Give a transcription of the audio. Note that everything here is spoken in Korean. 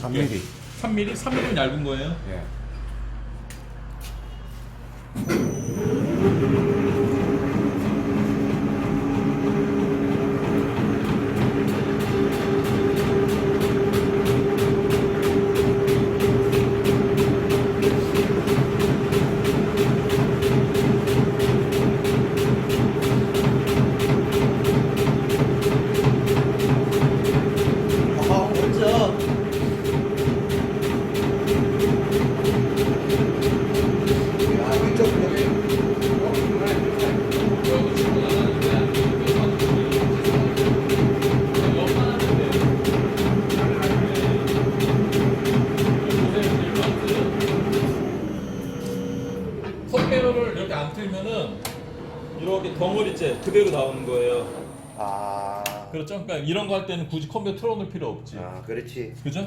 3mm. 3mm? 3mm면 얇은 거예요? 예. 선배열을 이렇게 안 틀면은 이렇게 덩어리째 그대로 나오는 거예요. 아, 그렇죠? 그러니까 이런 거 할 때는 굳이 컴퓨터 틀어놓을 필요 없지. 아 그렇지 그죠?